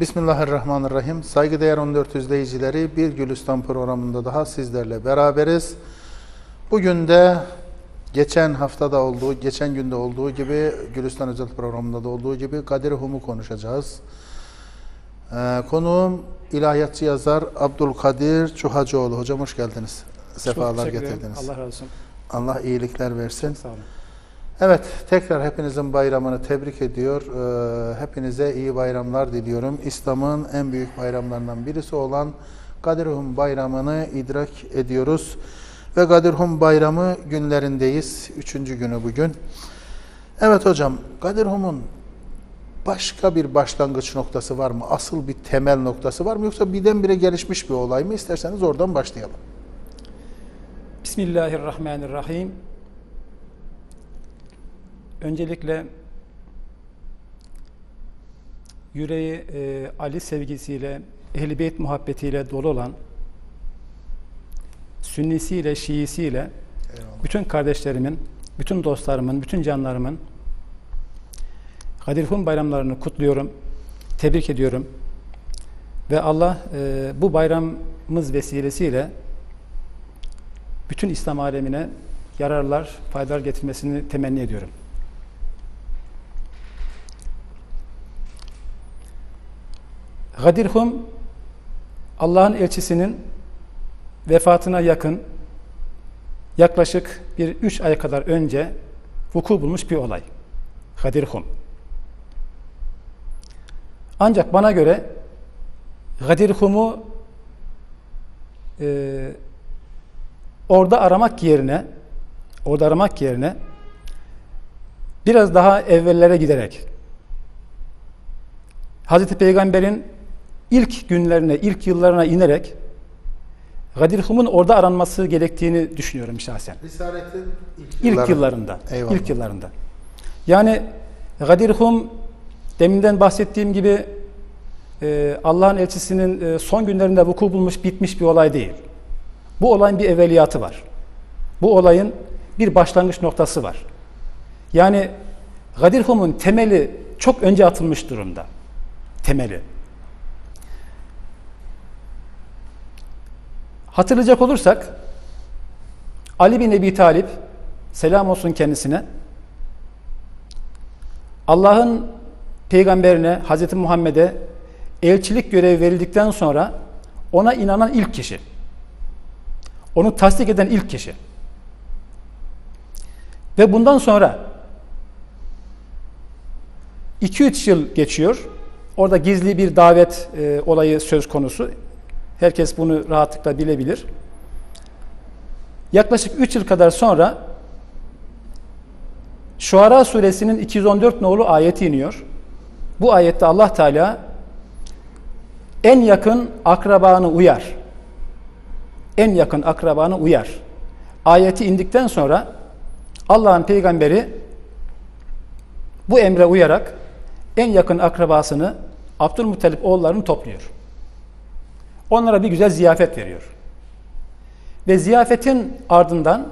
Bismillahirrahmanirrahim. Saygıdeğer 14 izleyicileri bir Gülistan programında daha sizlerle beraberiz. Bugün de geçen haftada olduğu, geçen günde olduğu gibi Gülistan özel programında da olduğu gibi Kadir Hum'u konuşacağız. Ee, konuğum ilahiyatçı yazar Abdülkadir Çuhacıoğlu. Hocam hoş geldiniz. Sefalar Çok getirdiniz. Allah razı olsun. Allah iyilikler versin. Sağ olun. Evet, tekrar hepinizin bayramını tebrik ediyor. Ee, hepinize iyi bayramlar diliyorum. İslam'ın en büyük bayramlarından birisi olan Kadirhum Bayramı'nı idrak ediyoruz. Ve Kadirhum Bayramı günlerindeyiz. Üçüncü günü bugün. Evet hocam, Kadirhum'un başka bir başlangıç noktası var mı? Asıl bir temel noktası var mı? Yoksa birdenbire gelişmiş bir olay mı? İsterseniz oradan başlayalım. Bismillahirrahmanirrahim. Öncelikle yüreği e, Ali sevgisiyle, ehl Beyt muhabbetiyle dolu olan Sünnisiyle, Şiisiyle Eyvallah. bütün kardeşlerimin, bütün dostlarımın, bütün canlarımın Kadirhum bayramlarını kutluyorum, tebrik ediyorum. Ve Allah e, bu bayramımız vesilesiyle bütün İslam alemine yararlar, faydalar getirmesini temenni ediyorum. Gadirhum Allah'ın elçisinin vefatına yakın yaklaşık bir üç ay kadar önce vuku bulmuş bir olay. Gadirhum. Ancak bana göre Gadirhum'u e, orada aramak yerine orada aramak yerine biraz daha evvellere giderek Hazreti Peygamber'in ilk günlerine, ilk yıllarına inerek Gadirhum'un orada aranması gerektiğini düşünüyorum şahsen. Risalet'in İlk yıllarında. Eyvallah. İlk yıllarında. Yani Gadirhum deminden bahsettiğim gibi e, Allah'ın elçisinin e, son günlerinde vuku bulmuş, bitmiş bir olay değil. Bu olayın bir evveliyatı var. Bu olayın bir başlangıç noktası var. Yani Gadirhum'un temeli çok önce atılmış durumda. Temeli. Hatırlayacak olursak Ali bin Ebi Talip selam olsun kendisine Allah'ın peygamberine Hazreti Muhammed'e elçilik görevi verildikten sonra ona inanan ilk kişi. Onu tasdik eden ilk kişi. Ve bundan sonra 2-3 yıl geçiyor. Orada gizli bir davet e, olayı söz konusu. Herkes bunu rahatlıkla bilebilir. Yaklaşık 3 yıl kadar sonra Şuara suresinin 214 nolu ayeti iniyor. Bu ayette Allah Teala en yakın akrabanı uyar. En yakın akrabanı uyar. Ayeti indikten sonra Allah'ın peygamberi bu emre uyarak en yakın akrabasını Abdülmuttalip oğullarını topluyor. Onlara bir güzel ziyafet veriyor. Ve ziyafetin ardından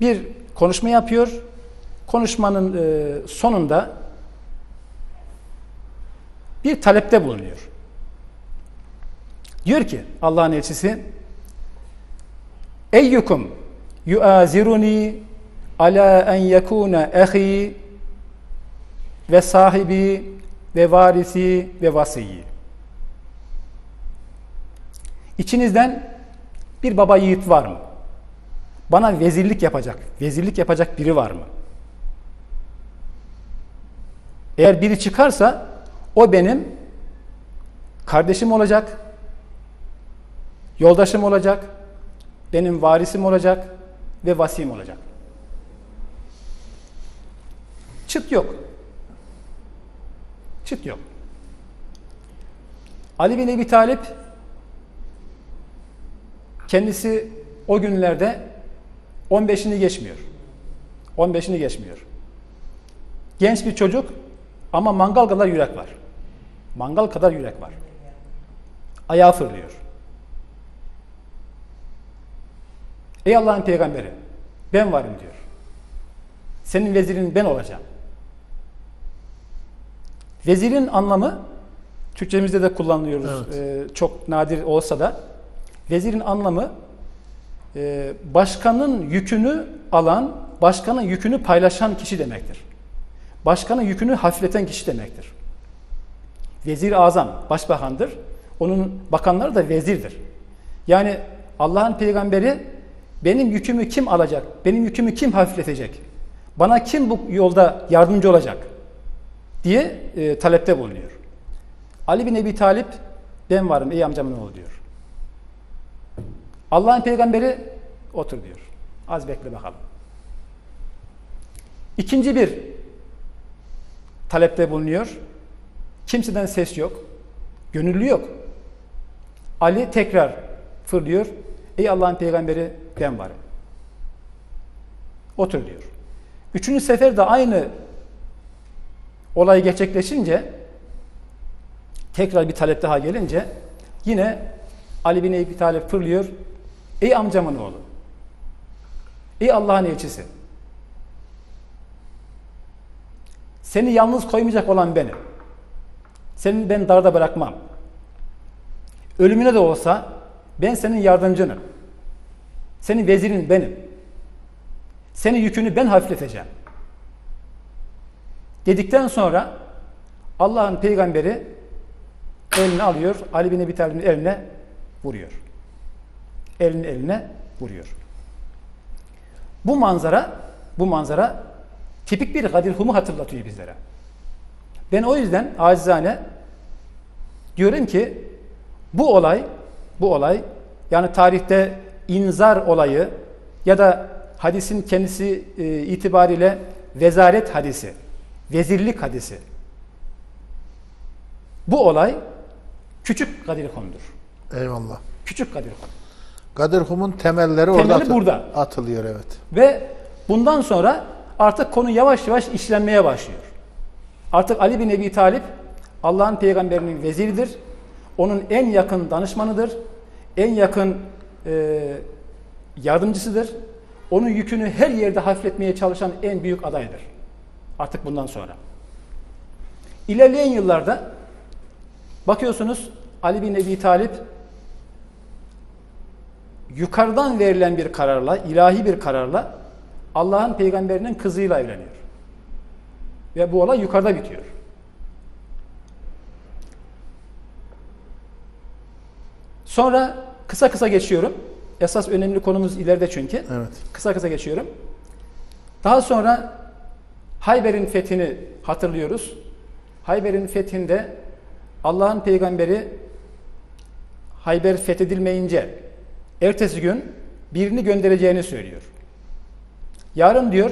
bir konuşma yapıyor. Konuşmanın e, sonunda bir talepte bulunuyor. Diyor ki Allah'ın elçisi Eyyukum yuaziruni ala en yekuna ahi ve sahibi ve varisi ve vasiyi. İçinizden bir baba yiğit var mı? Bana vezirlik yapacak, vezirlik yapacak biri var mı? Eğer biri çıkarsa o benim kardeşim olacak, yoldaşım olacak, benim varisim olacak ve vasim olacak. Çıt yok. Çıt yok. Ali bin Ebi Talip kendisi o günlerde 15'ini geçmiyor. 15'ini geçmiyor. Genç bir çocuk ama mangal kadar yürek var. Mangal kadar yürek var. Ayağı fırlıyor. Ey Allah'ın peygamberi ben varım diyor. Senin vezirin ben olacağım. Vezirin anlamı Türkçemizde de kullanıyoruz. Ee, çok nadir olsa da vezirin anlamı e, başkanın yükünü alan, başkanın yükünü paylaşan kişi demektir. Başkanın yükünü hafifleten kişi demektir. Vezir azam başbakandır. Onun bakanları da vezirdir. Yani Allah'ın peygamberi benim yükümü kim alacak? Benim yükümü kim hafifletecek? Bana kim bu yolda yardımcı olacak? diye e, talepte bulunuyor. Ali bin Ebi Talip ben varım ey amcamın oğlu diyor. Allah'ın peygamberi otur diyor. Az bekle bakalım. İkinci bir talepte bulunuyor. Kimseden ses yok. Gönüllü yok. Ali tekrar fırlıyor. Ey Allah'ın peygamberi ben varım. Otur diyor. Üçüncü sefer de aynı olay gerçekleşince tekrar bir talep daha gelince yine Ali bin Ebi Talip fırlıyor. Ey amcamın oğlu. Ey Allah'ın elçisi. Seni yalnız koymayacak olan benim. Seni ben darda bırakmam. Ölümüne de olsa ben senin yardımcınım. Senin vezirin benim. Senin yükünü ben hafifleteceğim. Dedikten sonra Allah'ın peygamberi elini alıyor, Ali bin Ebi Talib'in eline vuruyor. Elini eline vuruyor. Bu manzara, bu manzara tipik bir Gadir Hum'u hatırlatıyor bizlere. Ben o yüzden acizane diyorum ki bu olay, bu olay yani tarihte inzar olayı ya da hadisin kendisi e, itibariyle vezaret hadisi, vezirlik hadisi. Bu olay küçük Gadir Hum'dur. Eyvallah. Küçük Gadir Hum. Kadir Hum'un temelleri Temeli orada atı- burada. atılıyor evet. Ve bundan sonra artık konu yavaş yavaş işlenmeye başlıyor. Artık Ali bin Ebi Talip Allah'ın peygamberinin veziridir. Onun en yakın danışmanıdır. En yakın e, yardımcısıdır. Onun yükünü her yerde hafifletmeye çalışan en büyük adaydır. Artık bundan sonra. İlerleyen yıllarda bakıyorsunuz Ali bin Ebi Talip yukarıdan verilen bir kararla, ilahi bir kararla Allah'ın peygamberinin kızıyla evleniyor. Ve bu olay yukarıda bitiyor. Sonra kısa kısa geçiyorum. Esas önemli konumuz ileride çünkü. Evet. Kısa kısa geçiyorum. Daha sonra Hayber'in fethini hatırlıyoruz. Hayber'in fethinde Allah'ın peygamberi Hayber fethedilmeyince ertesi gün birini göndereceğini söylüyor. Yarın diyor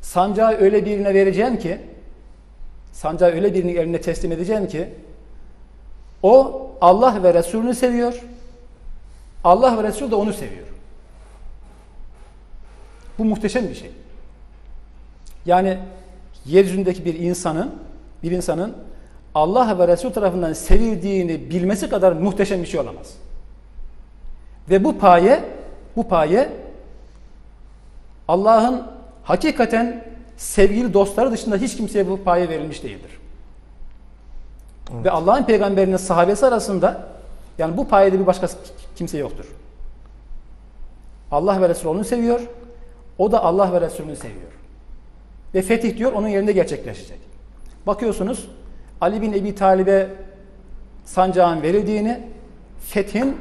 sancağı öyle birine vereceğim ki sancağı öyle birinin eline teslim edeceğim ki o Allah ve Resulünü seviyor. Allah ve Resul de onu seviyor. Bu muhteşem bir şey. Yani yeryüzündeki bir insanın bir insanın Allah ve Resul tarafından sevildiğini bilmesi kadar muhteşem bir şey olamaz. Ve bu paye bu paye Allah'ın hakikaten sevgili dostları dışında hiç kimseye bu paye verilmiş değildir. Ve Allah'ın peygamberinin sahabesi arasında yani bu payede bir başka kimse yoktur. Allah ve Resulü onu seviyor. O da Allah ve Resulünü seviyor. Ve fetih diyor onun yerinde gerçekleşecek. Bakıyorsunuz Ali bin Ebi Talib'e sancağın verildiğini, fethin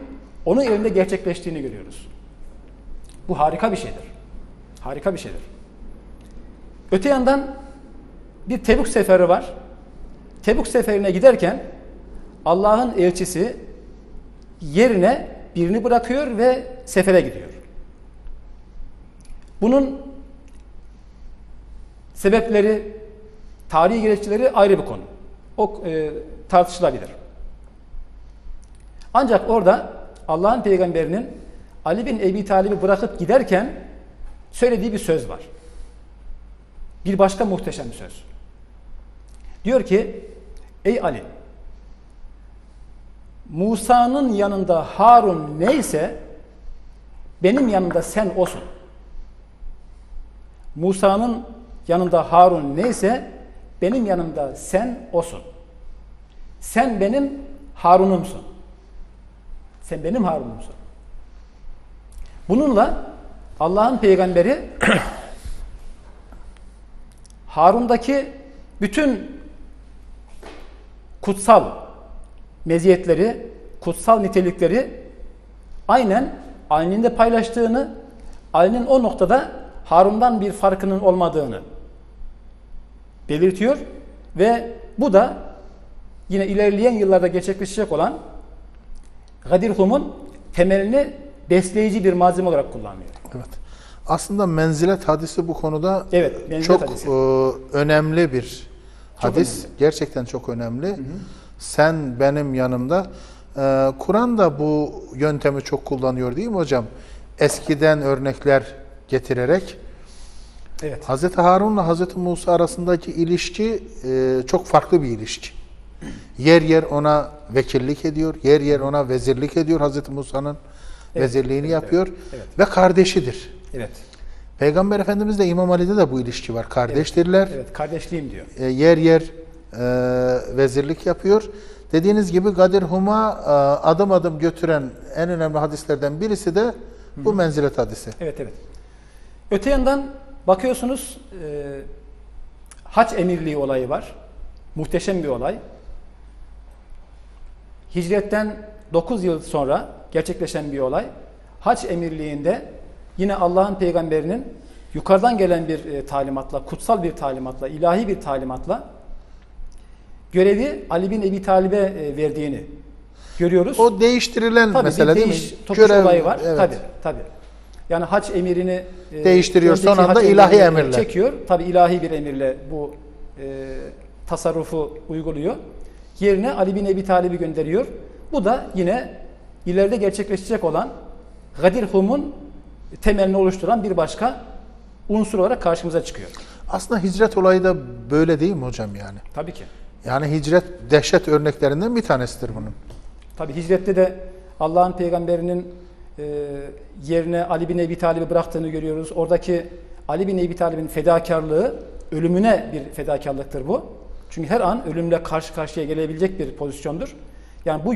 onun elinde gerçekleştiğini görüyoruz. Bu harika bir şeydir. Harika bir şeydir. Öte yandan bir Tebuk seferi var. Tebuk seferine giderken Allah'ın elçisi yerine birini bırakıyor ve sefere gidiyor. Bunun sebepleri, tarihi gerekçeleri ayrı bir konu. O e, tartışılabilir. Ancak orada Allah'ın peygamberinin Ali bin Ebi Talib'i bırakıp giderken söylediği bir söz var. Bir başka muhteşem söz. Diyor ki, ey Ali, Musa'nın yanında Harun neyse, benim yanımda sen olsun. Musa'nın yanında Harun neyse, benim yanımda sen osun. Sen benim Harun'umsun. Sen benim Harun'umsun. Bununla Allah'ın peygamberi Harun'daki bütün kutsal meziyetleri, kutsal nitelikleri aynen Ali'nin de paylaştığını, Ali'nin o noktada Harun'dan bir farkının olmadığını belirtiyor ve bu da yine ilerleyen yıllarda gerçekleşecek olan Gadir Hum'un temelini besleyici bir malzeme olarak kullanıyor. Evet. Aslında menzilet hadisi bu konuda Evet, çok hadisi. e, önemli bir hadis. önemli. Gerçekten çok önemli. Sen benim yanımda. E, Kur'an da bu yöntemi çok kullanıyor değil mi hocam? Eskiden örnekler getirerek. Evet. Hazreti Harun'la Hazreti Musa arasındaki ilişki e, çok farklı bir ilişki. Yer yer ona vekillik ediyor, yer yer ona vezirlik ediyor Hazreti Musa'nın Evet, vezirliğini evet, yapıyor evet. ve kardeşidir. Evet. Peygamber Efendimiz de İmam Ali'de de bu ilişki var. Kardeştirler. Evet, kardeşliğim diyor. E, yer yer e, vezirlik yapıyor. Dediğiniz gibi Gadir Hum'a e, adım adım götüren en önemli hadislerden birisi de bu menzilet hadisi. Evet, evet. Öte yandan bakıyorsunuz e, haç emirliği olayı var. Muhteşem bir olay. Hicretten 9 yıl sonra gerçekleşen bir olay. Haç emirliğinde yine Allah'ın peygamberinin yukarıdan gelen bir e, talimatla, kutsal bir talimatla, ilahi bir talimatla görevi Ali bin Ebi Talib'e e, verdiğini görüyoruz. O değiştirilen Tabii mesele değil değiş, mi? Görev- olayı var. evet. Tabii, tabii. Yani haç emirini e, Değiştiriyor, son anda ilahi emirle. Çekiyor. Tabii ilahi bir emirle bu e, tasarrufu uyguluyor. Yerine Ali bin Ebi Talib'i gönderiyor. Bu da yine ileride gerçekleşecek olan Gadir Hum'un temelini oluşturan bir başka unsur olarak karşımıza çıkıyor. Aslında hicret olayı da böyle değil mi hocam yani? Tabii ki. Yani hicret dehşet örneklerinden bir tanesidir bunun. Tabi hicrette de Allah'ın peygamberinin e, yerine Ali bin Ebi Talib'i bıraktığını görüyoruz. Oradaki Ali bin Ebi Talib'in fedakarlığı ölümüne bir fedakarlıktır bu. Çünkü her an ölümle karşı karşıya gelebilecek bir pozisyondur. Yani bu